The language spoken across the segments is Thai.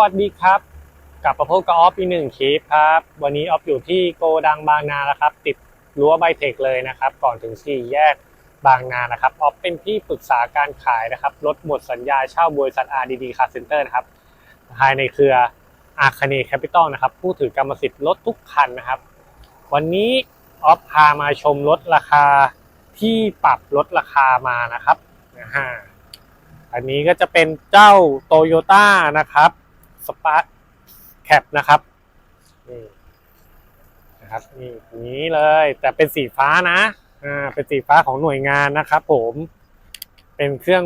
สวัสดีครับ กลับมาพบกับออฟอีกหนึ่งคลิปครับ วันนี้ออฟอยู่ที่โกดังบางนาแล้วครับ ติดรั้วไบเทคเลยนะครับ ก่อนถึงสี่แยกบางนานะครับออฟเป็นที่ปรึกษาการขายนะครับรถหมดสัญญาเช่าบริษัท RDD Car Center นะครับ ภายในเครืออาคา e แคปิตอลนะครับ ผู้ถือกรรมสิทธิ์รถทุกคันนะครับ วันนี้ออฟพามาชมรถราคาที่ปรับลดราคามานะครับอันนี้ก็จะเป็นเจ้าโตโยต้านะครับ สปาร์แคปนะครับนี่นะครับนี่นี้เลย แต่เป็นสีฟ้านะอ่าเป็นสีฟ้าของหน่วยงานนะครับ ผมเป็นเครื่อง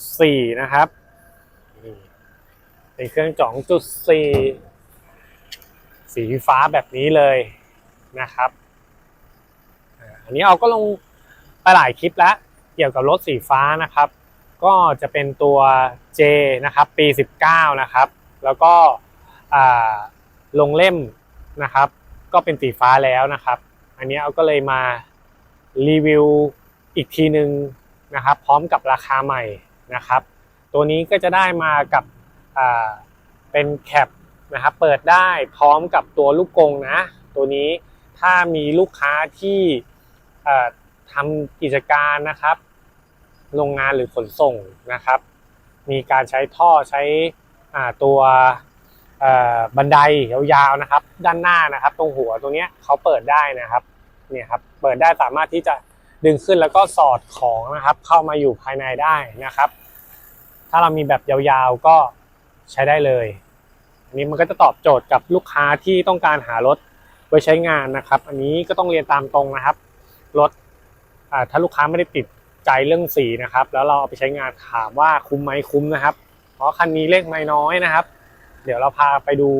2.4 นะครับนี่เป็นเครื่อง 2.4 สีฟ้าแบบนี้เลยนะครับอันนี้เอาก็ลงไปหลายคลิปแล้วเกี่ยวกับรถสีฟ้านะครับ ก็จะเป็นตัว J นะครับ ปี 19 นะครับ แล้วก็ลงเล่มนะครับ ก็เป็นสีฟ้าแล้วนะครับ อันนี้เอาก็เลยมารีวิวอีกทีหนึ่งนะครับ พร้อมกับราคาใหม่นะครับ ตัวนี้ก็จะได้มากับเป็นแคปนะครับ เปิดได้พร้อมกับตัวลูกกงนะ ตัวนี้ถ้ามีลูกค้าที่ทำกิจการนะครับ โรงงานหรือขนส่งนะครับ มีการใช้ท่อใช้ ตัวบันไดยาวๆนะครับ ด้านหน้านะครับ ตรงหัวตรงเนี้ยเขาเปิดได้นะครับเนี่ยครับเปิดได้สามารถที่จะดึงขึ้นแล้วก็สอดของนะครับ เข้ามาอยู่ภายในได้นะครับ ถ้าเรามีแบบยาวๆก็ใช้ได้เลยอันนี้มันก็จะตอบโจทย์กับลูกค้าที่ต้องการหารถไว้ใช้งานนะครับ อันนี้ก็ต้องเรียนตามตรงนะครับรถอ่าถ้าลูกค้าไม่ได้ติดใจเรื่องสีนะครับ แล้วเราเอาไปใช้งานถามว่าคุ้มไหมคุ้มนะครับ เพราะคันนี้เลขไม่น้อยนะครับ เดี๋ยวเราพาไปดู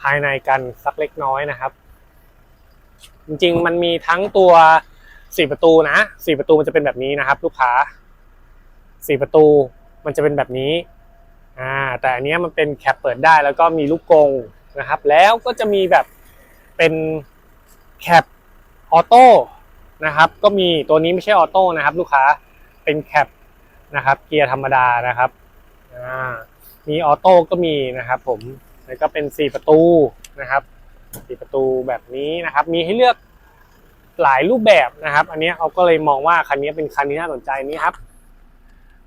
ภายในกันสักเล็กน้อยนะครับ จริงๆ มันมีทั้งตัวสี่ประตูนะสี่ประตูมันจะเป็นแบบนี้นะครับ ลูกค้าสี่ประตูมันจะเป็นแบบนี้อ่าแต่อันนี้มันเป็นแคปเปิดได้แล้วก็มีลูกกงนะครับ แล้วก็จะมีแบบเป็นแคปออโต้นะครับ ก็มีตัวนี้ไม่ใช่ออโต้นะครับ ลูกค้าเป็นแคปนะครับ เกียร์ธรรมดานะครับ อ่ามีออโต้ก็มีนะครับผมแล้วก็เป็นสี่ประตูนะครับสี่ประตูแบบนี้นะครับ มีให้เลือกหลายรูปแบบนะครับ อันนี้เอาก็เลยมองว่าคันนี้เป็นคันที่น่าสนใจนี้ครับ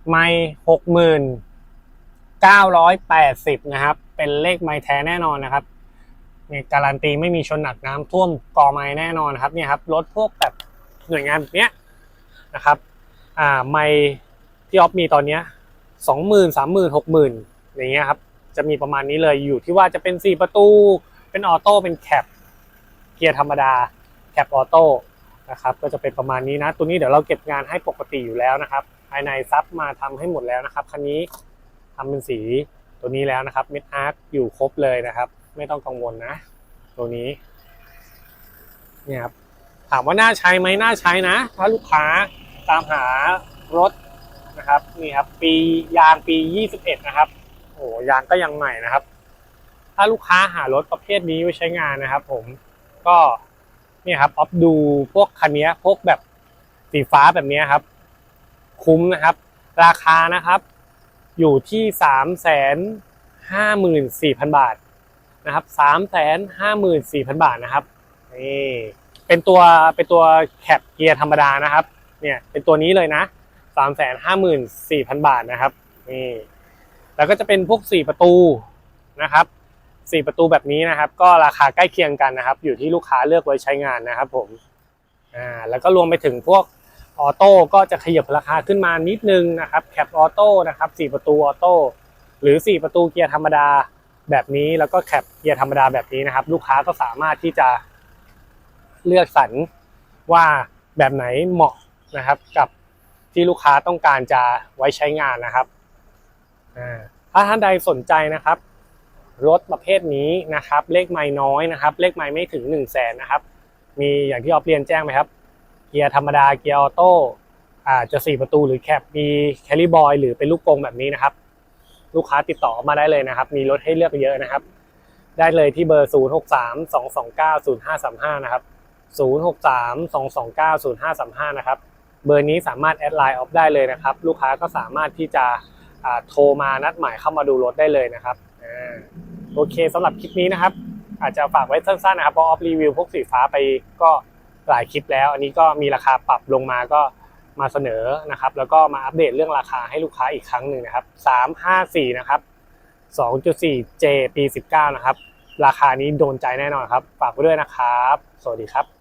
ไม่หกหมื่นเก้าร้อยแปดสิบนะครับ เป็นเลขไม่แท้แน่นอนนะครับเนี่ยการันตีไม่มีชนหนักน้ำท่วมกอไม้แน่นอนครับเนี่ยครับรถพวกแบบหน่วยงานแบบเนี้ยนะครับ อ่าไม่ที่ออฟมีตอนเนี้ย สองหมื่นสามหมื่นหกหมื่นอย่างเงี้ยครับจะมีประมาณนี้เลยอยู่ที่ว่าจะเป็นสี่ประตู เป็นออโต้เป็นแคปเกียร์ธรรมดาแคปออโต้นะครับก็จะเป็นประมาณนี้นะ ตัวนี้เดี๋ยวเราเก็บงานให้ปกติอยู่แล้วนะครับภายในซับมาทำให้หมดแล้วนะครับคันนี้ทำเป็นสีตัวนี้แล้วนะครับเม็ดอาร์ตอยู่ครบเลยนะครับ ไม่ต้องกังวลนะ ตัวนี้เนี่ยครับถามว่าน่าใช้ไหมน่าใช้นะ ถ้าลูกค้าตามหารถ นะครับนี่ครับ ปียางปี 21 นะครับโอ้ยางก็ยังใหม่นะครับ ถ้าลูกค้าหารถประเภทนี้ไว้ใช้งานนะครับ ผมก็นี่ครับออฟดูพวกคันนี้พวกแบบสีฟ้าแบบนี้ครับ คุ้มนะครับ ราคานะครับ อยู่ที่สามแสนห้าหมื่นสี่พันบาทนะครับสามแสนห้าหมื่นสี่พันบาทนะครับนี่เป็นตัวเป็นตัวแคปเกียร์ธรรมดานะครับ เนี่ยเป็นตัวนี้เลยนะ สามแสนห้าหมื่นสี่พันบาทนะครับนี่แล้วก็จะเป็นพวกสี่ประตูนะครับสี่ประตูแบบนี้นะครับ ก็ราคาใกล้เคียงกันนะครับ อยู่ที่ลูกค้าเลือกไว้ใช้งานนะครับ ผมอ่าแล้วก็รวมไปถึงพวกออโต้ก็จะขยับราคาขึ้นมานิดนึงนะครับแคปออโต้นะครับสี่ประตูออโต้หรือสี่ประตูเกียร์ธรรมดาแบบนี้แล้วก็แคปเกียร์ธรรมดาแบบนี้นะครับ ลูกค้าก็สามารถที่จะเลือกสรรว่าแบบไหนเหมาะนะครับกับ ที่ลูกค้าต้องการจะไว้ใช้งานนะครับอ่าถ้าท่านใดสนใจนะครับ รถประเภทนี้นะครับ เลขไม่น้อยนะครับ เลขไม่ไม่ถึง1นึ่งแสนนะครับ มีอย่างที่ออฟเรียนแจ้งไหมครับ เกียร์ธรรมดาเกียร์ออโต้อ่าจะ 4 ประตูหรือแคปมีแคลิบอยหรือเป็นลูกกงแบบนี้นะครับ ลูกค้าติดต่อมาได้เลยนะครับ มีรถให้เลือกเยอะนะครับ ได้เลยที่เบอร์ 0 6 3 2 2 9 0 5 3 5 นะครับ 0632290535 นะครับ เบอร์นี้สามารถแอดไลน์ออฟได้เลยนะครับ ลูกค้าก็สามารถที่จะโทรมานัดหมายเข้ามาดูรถได้เลยนะครับโอเคสำหรับคลิปนี้นะครับ อาจจะฝากไว้สั้นๆนะครับเพราะออฟรีวิวพวกสีฟ้าไปก็หลายคลิปแล้ว อันนี้ก็มีราคาปรับลงมาก็มาเสนอนะครับ แล้วก็มาอัปเดตเรื่องราคาให้ลูกค้าอีกครั้งหนึ่งนะครับ 354 นะครับ 2.4J ปี 19 นะครับ ราคานี้โดนใจแน่นอนครับ ฝากไว้ด้วยนะครับ สวัสดีครับ